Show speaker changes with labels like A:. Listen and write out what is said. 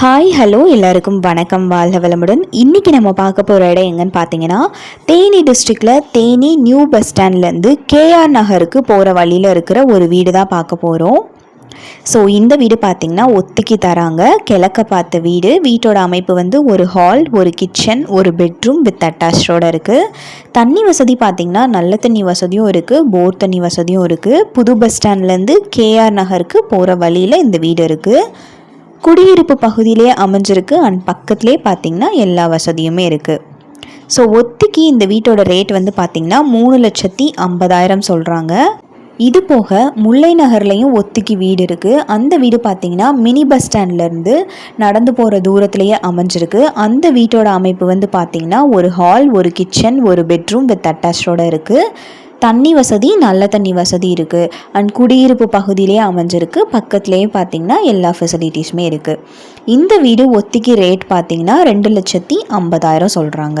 A: Hi hello எல்லாருக்கும் வணக்கம். வாழ்க வளமுடன். இன்றைக்கி நம்ம பார்க்க போகிற இடம் எங்கன்னு பார்த்தீங்கன்னா தேனி டிஸ்ட்ரிக்டில் தேனி நியூ பஸ் ஸ்டாண்ட்லேருந்து கேஆர் நகருக்கு போகிற வழியில் இருக்கிற ஒரு வீடு தான் பார்க்க போகிறோம் ஸோ இந்த வீடு பார்த்திங்கன்னா ஒத்துக்கி தராங்க. கிழக்க பார்த்த வீடு. வீட்டோட அமைப்பு வந்து ஒரு ஹால் ஒரு கிச்சன் ஒரு பெட்ரூம் வித் அட்டாச்சோட இருக்குது தண்ணி வசதி பார்த்திங்கன்னா நல்ல தண்ணி வசதியும் இருக்குது போர் தண்ணி வசதியும் இருக்குது புது பஸ் ஸ்டாண்ட்லேருந்து கேஆர் நகருக்கு போகிற வழியில் இந்த வீடு இருக்குது குடியிருப்பு பகுதியிலே அமைஞ்சிருக்கு. அண்ட் பக்கத்துலேயே பார்த்திங்கன்னா எல்லா வசதியுமே இருக்குது ஸோ ஒத்திக்கு இந்த வீட்டோட ரேட் வந்து பார்த்திங்கன்னா மூணு லட்சத்தி ஐம்பதாயிரம் சொல்கிறாங்க இது போக முல்லை நகர்லேயும் ஒத்திக்கு வீடு இருக்குது அந்த வீடு பார்த்திங்கன்னா மினி பஸ் ஸ்டாண்ட்லேருந்து நடந்து போகிற தூரத்துலேயே அமைஞ்சிருக்கு. அந்த வீட்டோட அமைப்பு வந்து பார்த்திங்கன்னா ஒரு ஹால் ஒரு கிச்சன் ஒரு பெட்ரூம் வித் அட்டாச்சோடு இருக்குது தண்ணி வசதி நல்ல தண்ணி வசதி இருக்குது அண்ட் குடியிருப்பு பகுதியிலே அமைஞ்சிருக்கு. பக்கத்துலேயே பார்த்திங்கன்னா எல்லா ஃபெசிலிட்டிஸுமே இருக்குது இந்த வீடு ஒத்திக்கு ரேட் பார்த்திங்கன்னா ரெண்டு லட்சத்தி ஐம்பதாயிரம் சொல்கிறாங்க